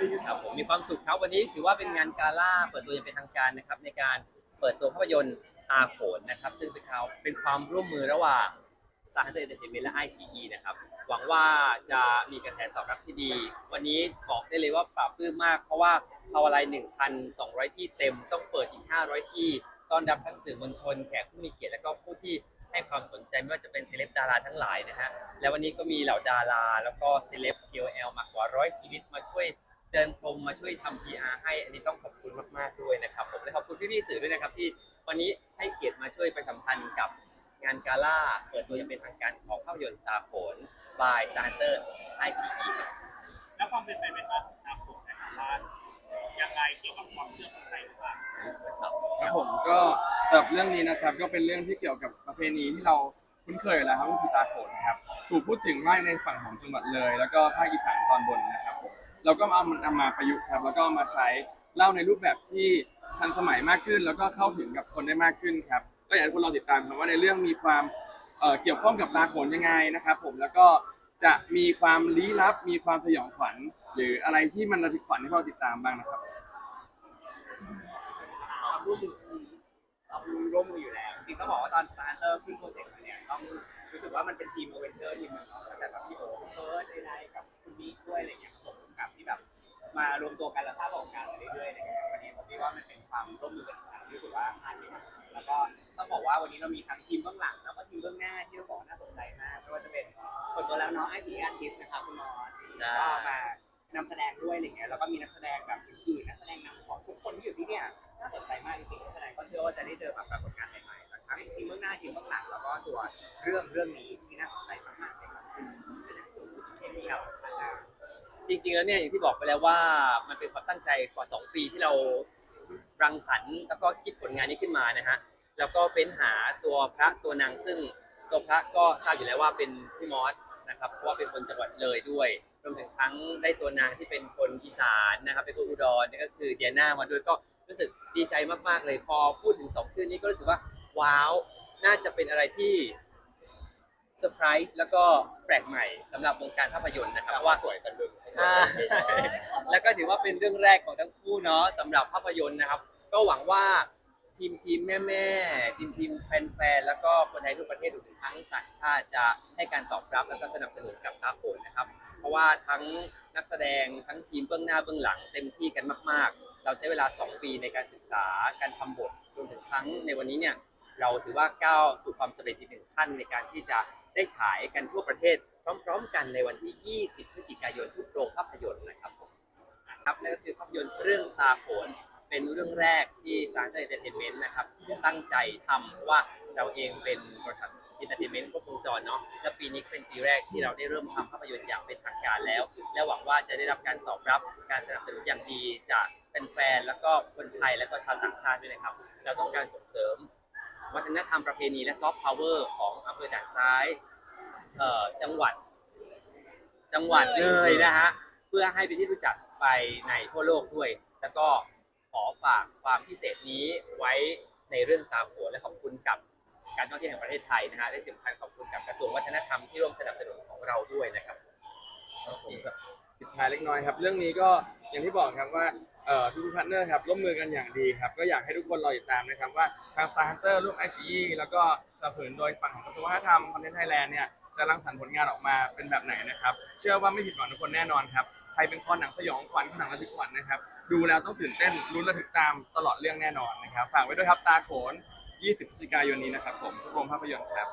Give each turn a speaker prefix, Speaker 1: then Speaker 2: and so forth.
Speaker 1: ครับผมมีความสุขครับวันนี้ถือว่าเป็นงานกาล่าเปิดตัวอย่างเป็นทางการนะครับในการเปิดตัวภาพยนตร์อาโขนนะครับซึ่งเป็นเขาเป็นความร่วมมือระหว่างสารเตอร์เอนเตอร์เทนเมนและไอชีนะครับหวังว่าจะมีกระแสตอบรับที่ดี วันนี้บอกได้เลยว่าปราบปลื้มมาก เพราะว่าภาวะไร 1,200 ที่เต็มต้องเปิดอีก 500 ที่ต้อนรับทั้งสื่อมวลชนแขกผู้มีเกียรติและก็ผู้ที่ให้ความสนใจไม่ว่าจะเป็นเซเลบดาราทั้งหลายนะฮะ แล้ววันนี้ก็มีเหล่าดารา แล้วก็เซเลบ KOL มากกว่าร้อยชีวิตมาช่วย เดินพรมมาช่วยทำ PR ให้ อันนี้ต้องขอบคุณมากๆด้วยนะครับ ผมและขอบคุณพี่ๆสื่อด้วยนะครับที่วันนี้ให้เกียรติมาช่วยประชาสัมพันธ์กับงานกาล่า เปิดตัวอย่างเป็นทางการของภาพยนตร์ตาโขนบายสตาร์เตอร์ไอชี
Speaker 2: แล้วความเป็นไปเป็นมาของตามผมนะครับว่ายังไงเกี่ยวกับความเชื่อของไทยหรือเปล่า
Speaker 3: ครับผมก็สำหรับเรื่องนี้นะครับก็เป็นเรื่องที่เกี่ยวกับประเพณีที่เราคุ้นเคยแล้วครับก็คือตาโขนครับถูกพูดถึงมากในฝั่งของจังหวัดเลย แล้วก็ภาคอีสานตอนบนนะครับผม เราก็เอามันเอามาประยุกต์ครับแล้วก็เอามาใช้เล่าในรูปแบบที่ทันสมัยมากขึ้น แล้วก็เข้าถึงกับคนได้มากขึ้นครับก็อยากให้คนเราติดตามครับว่าในเรื่องมีความเอ่อเกี่ยวข้องกับตาโขนยังไงนะครับ ผมแล้วก็จะมีความลี้ลับ มีความสยองขวัญ หรืออะไรที่มันระทึกขวัญให้พวกเราติดตามบ้างนะครับ
Speaker 4: ความร่วมมือเราร่วมมืออยู่แล้ว จริงๆต้องบอกว่าตอนสตาร์เตอร์ขึ้นโปรเจกต์มาเนี่ยต้องรู้สึกว่ามันเป็นทีมโอเวนเจอร์ทีมหนึงเนาะตั้งแต่แบบพี่โอ๊คเฟิร์สไดๆกับคุณบิ๊กด้วย มารวมตัวกันแล้วสร้างประสบการณ์มาเรื่อยๆอะไรเงี้ยวันนี้ผมคิดว่ามันเป็นความร่วมมือกันที่รู้สึกว่าผ่านดีมากแล้วก็ต้องบอกว่าวันนี้เรามีทั้งทีมเบื้องหลังแล้วก็ทีมเบื้องหน้าที่ต้องบอกว่าน่าสนใจมากไม่ว่าจะเป็นเปิดตัวแล้วเนาะไอซีอาร์ติสนะครับคุณมอสก็มานำแสดงด้วยอะไรเงี้ยแล้วก็มีนักแสดงแบบอื่นๆนักแสดงนำของทุกคนที่อยู่ที่เนี่ยน่าสนใจมากจริงๆนักแสดงก็เชื่อว่าจะได้เจอแบบปรากฏการณ์ใหม่ๆจากทั้งทีมเบื้องหน้าทีมเบื้องหลังแล้วก็ตัวเรื่องเรื่องนี้ที่น่าสนใจมากๆเลยครับเคมีครับ
Speaker 1: จริง ๆ แล้วเนี่ยอย่างที่บอกไปแล้วว่ามันเป็นความตั้งใจกว่า 2 ปีที่เรารังสรรค์แล้วก็คิดผลงานนี้ขึ้นมานะฮะแล้วก็เฟ้นหาตัวพระตัวนางซึ่งตัวพระก็ทราบอยู่แล้วว่าเป็นพี่มอสนะครับเพราะว่าเป็นคนจังหวัดเลยด้วยรวมถึงทั้งได้ตัวนางที่เป็นคนอีสานนะครับเป็นคนอุดรนี่ก็คือเดียนามาด้วยก็รู้สึกดีใจมากๆเลยพอพูดถึงสองชื่อนี้ก็รู้สึกว่าว้าวน่าจะเป็นอะไรที่ เซอร์ไพรส์แล้วก็แปลกใหม่สำหรับวงการภาพยนตร์นะครับเพราะว่า สวยกันเลยใช่แล้วก็ถือว่าเป็นเรื่องแรกของทั้งคู่เนาะสำหรับภาพยนตร์นะครับ ก็หวังว่าทีมทีมแม่แม่ๆทีมทีมแฟนๆแล้วก็คนไทยทุกประเทศรวมถึงทั้งต่างชาติจะให้การตอบรับแล้วก็สนับสนุนกับตาโขนนะครับ เพราะว่าทั้งนักแสดงทั้งทีมเบื้องหน้าเบื้องหลังเต็มที่กันมาก ๆ เราใช้เวลา 2 ปีในการศึกษาการทำบทรวมถึงทั้งในวันนี้เนี่ย เราถือว่าก้าวสู่ความสำเร็จอีกหนึ่งขั้นในการที่จะได้ฉายกันทั่วประเทศ พร้อมๆ กันในวันที่ 20 พฤศจิกายนทุกโรงภาพยนตร์นะครับผมครับนั่นก็คือภาพยนตร์เรื่องตาโขนเป็นเรื่องแรกที่ Star Entertainment นะครับตั้งใจทำเพราะว่าเราเองเป็นบริษัท Entertainment ครบวงจรเนาะและปีนี้เป็นปีแรกที่เราได้เริ่มทำภาพยนตร์อย่างเป็นทางการแล้ว และหวังว่าจะได้รับการตอบรับการสนับสนุนอย่างดีจากแฟนๆแล้วก็คนไทยและก็ชาวต่างชาติด้วยนะครับ เราต้องการส่งเสริม วัฒนธรรมประเพณีและซอฟต์พาวเวอร์ของอำเภอด่านซ้ายเอ่อจังหวัด จังหวัดเลยนะฮะเพื่อให้เป็นที่รู้จักไปในทั่วโลกด้วย แล้วก็ขอฝากความพิเศษนี้ไว้ในเรื่องตามหัวและขอบคุณกับการท่องเที่ยวแห่งประเทศไทยนะฮะและที่สำคัญขอบคุณกับกระทรวงวัฒนธรรมที่ร่วมสนับสนุนของเราด้วยนะครับ
Speaker 3: ปิดท้ายเล็กน้อยครับ เรื่องนี้ก็อย่างที่บอกครับว่าเอ่อทุกพาร์ทเนอร์ครับร่วมมือกันอย่างดีครับก็อยากให้ทุกคนรอติดตามนะครับว่าทาง Star Hunter ร่วมไอชีแล้วก็สนับสนุนโดยฝั่งของกระทรวงวัฒนธรรมคอนเทนต์ไทยแลนด์เนี่ยจะรังสรรค์ผลงานออกมาเป็นแบบไหนนะครับ เชื่อว่าไม่ผิดหวังทุกคนแน่นอนครับใครเป็นคอหนังสยองขวัญหนังระทึกขวัญนะครับดูแล้วต้องตื่นเต้นลุ้นระทึกตามตลอดเรื่องแน่นอนนะครับฝากไว้ด้วยครับตาโขน 20พฤศจิกายนนี้นะครับผมทุกโรงภาพยนตร์ครับ